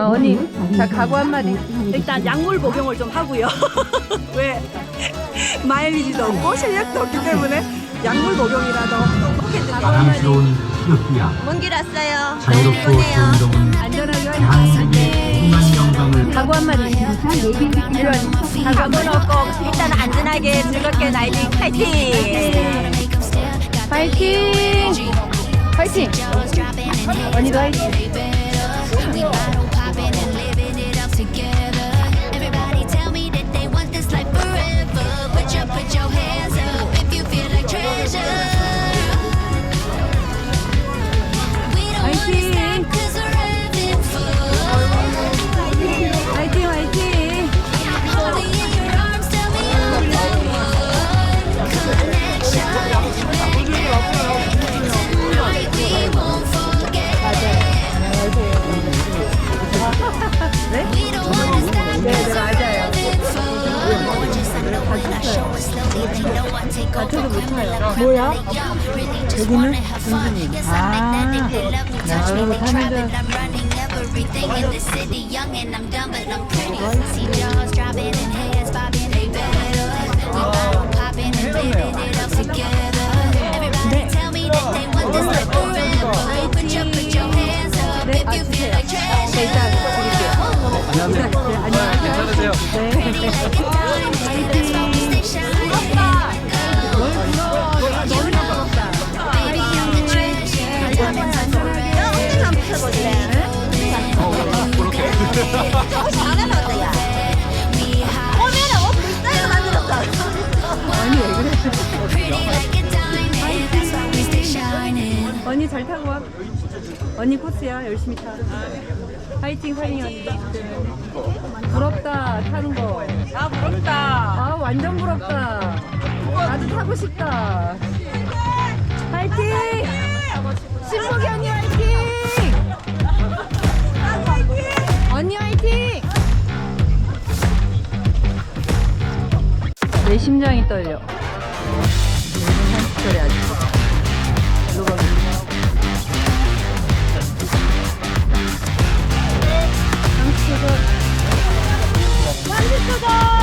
어, 언니, 자 각오 한마디. 일단 약물 복용을 좀 하고요. 왜 마일리지도 없고 실력도 없기 때문에 약물 복용이라도 꼭 해주세요. 사랑스러운 태극기야 먼길 왔어요. 자유롭고 정의로운 안전하게 화이팅. 대한민국의 무궁한 영광을 각오 한마디. 이런 각오는 없고 일단 안전하게 즐겁게 라이딩 파이팅! 파이팅! 파이팅! 언니도 화이팅. If you feel like treasure. 일단 드릴게요. 괜찮으세요? Stay 언니 코스야 열심히 타. 파이팅 파이팅 언니. 부럽다 타는 거. 아 부럽다. 아 완전 부럽다. 나도 타고 싶다. 파이팅! 신복이 언니 화이팅! 언니 화이팅! 내 심장이 떨려. 한시절에 아직. 한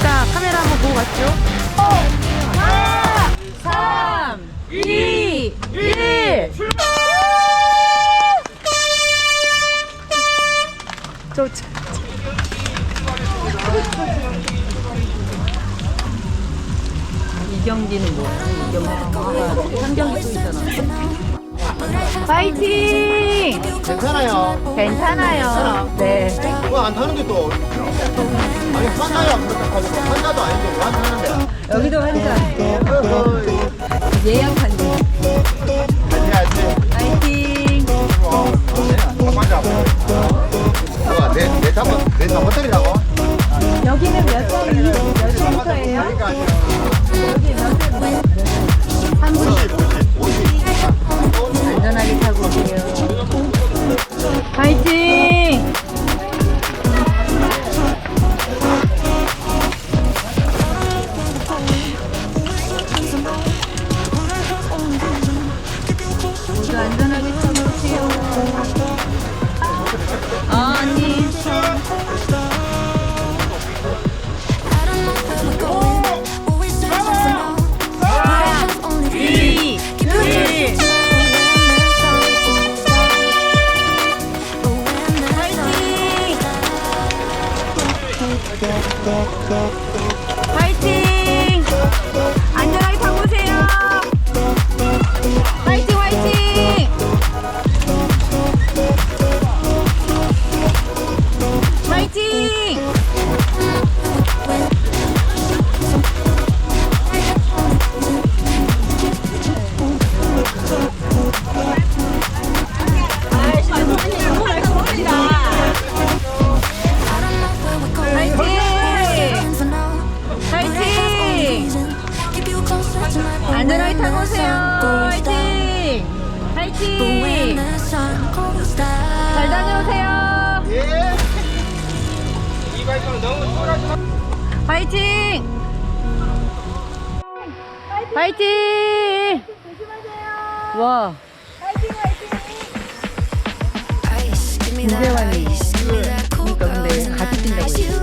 있으니까 카메라 한번 보고 갔죠? 4, 3, 2, 1! 저, 저, 이 경기는 뭐야? 이 경기. 아, 한 경기 또 있잖아. 파이팅! 괜찮아요. 괜찮아요. 네. 그거 안 타는 게 또. 아니, 환자야. 환자도 아닌데 타는데? 여기도 환자. 어, 예약 환자. 해야지. 파이팅! 환자. 누가 내, 내 잠옷, 내 잠옷들이라고? 여기는 몇 점, 몇? 그러니까 화이팅! 화이팅! 와. 김재환이 그러니까 근데 같이 뛴다고 했어.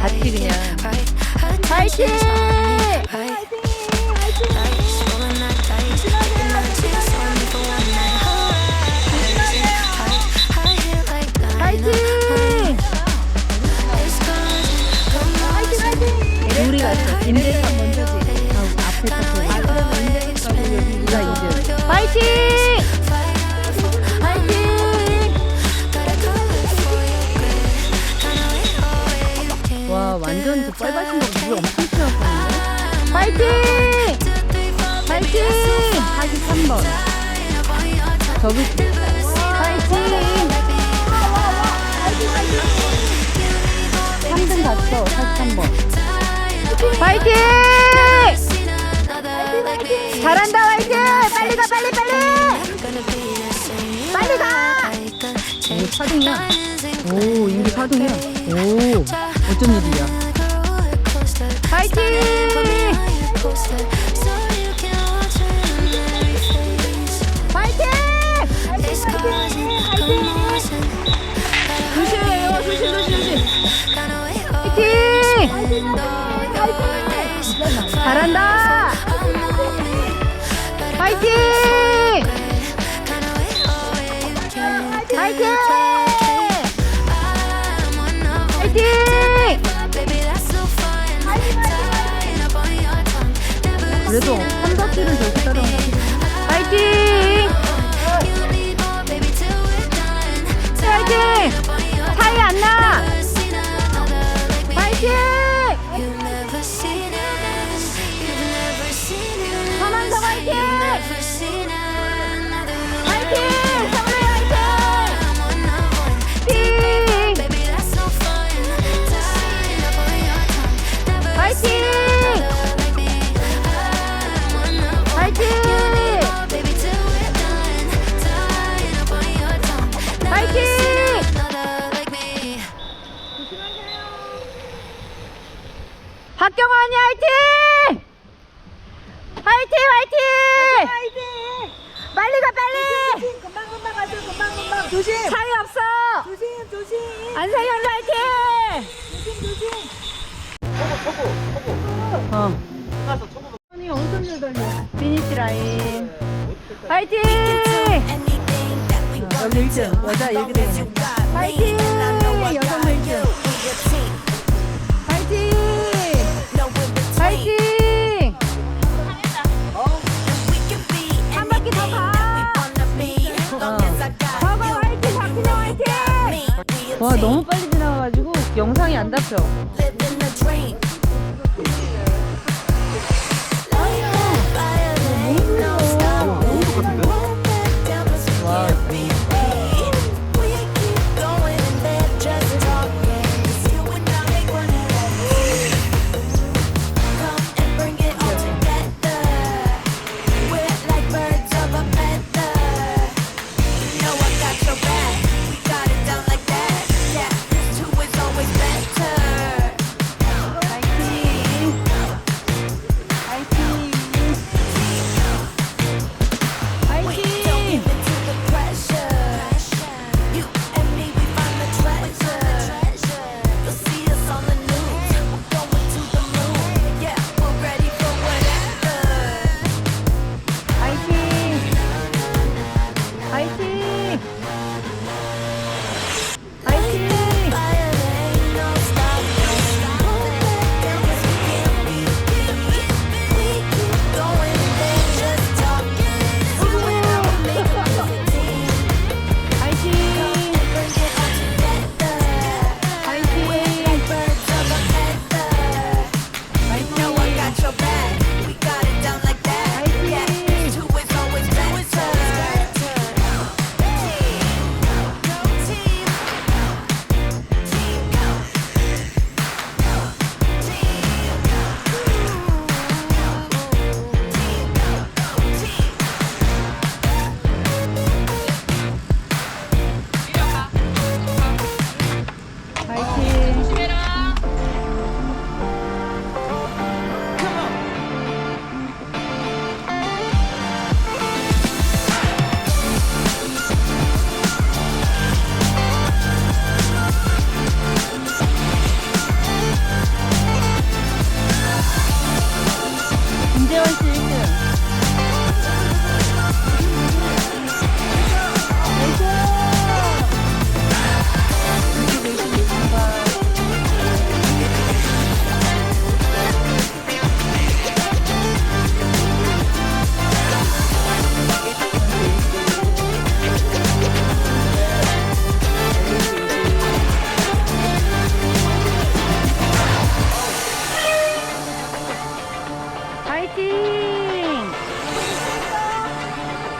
같이 그냥! 화이팅! 저기, 화이팅! 3등 갔어, 43번. 화이팅! 잘한다, 화이팅! 빨리 가, 빨리, 빨리! 빨리 가! 오, 4등이야. 오, 인기 4등이야. 오, 어쩐 일이야. 잘한다! 화이팅! 화이팅! 화이팅! 그래도 삼각지를 저렇게 따라오는 화이팅! 화이팅! 차이 안 나! 화이팅! 조심 차이 없어! 조심 조심 안상현 화이팅! 어. 아니 엄청 잘 달려. 피니시 라인. 화이팅! 어, 여기 1등. 여자 이렇게 되네. 화이팅! 여성 와 너무 빨리 지나가가지고 영상이 안 잡혀.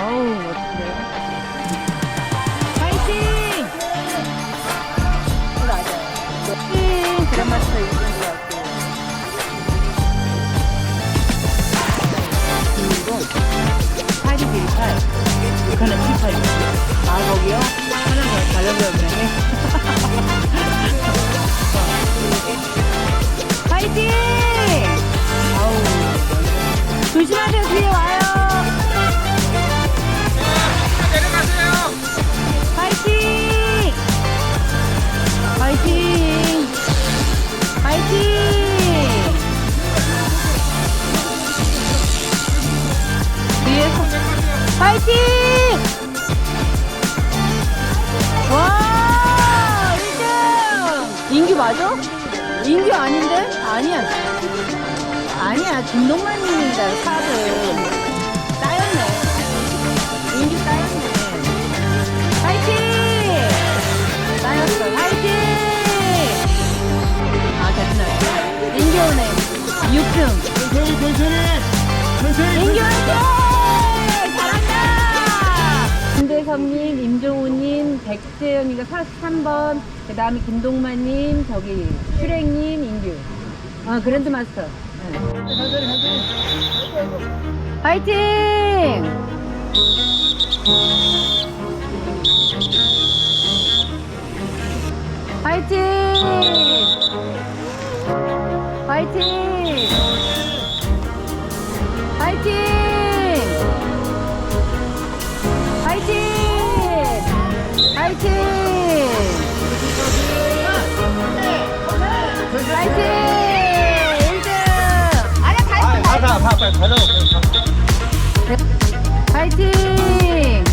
어우 멋진데요. 파이팅! 파이팅! 아우 조심하세요 뒤에 와요. 파이팅! 와! 1등! 인규 맞아? 인규 아닌데? 아니야. 아니야. 김동만님입니다. 4등. 따였네. 인규 따였네. 파이팅! 따였어. 파이팅! 아, 됐네. 인규 오네. 6등. 천천히 천천히 천천히. 인규 화이팅! 김대섭님, 임종우님, 백재현이가 43번, 그 다음에 김동만님, 저기, 슈랭님, 인규. 아, 그랜드 마스터. 네. 화이팅! 화이팅! 화이팅! 화이팅! 화이팅! 화이팅! 1등! 아니 발 아, 가자, 가, 빨리 가자. 화이팅!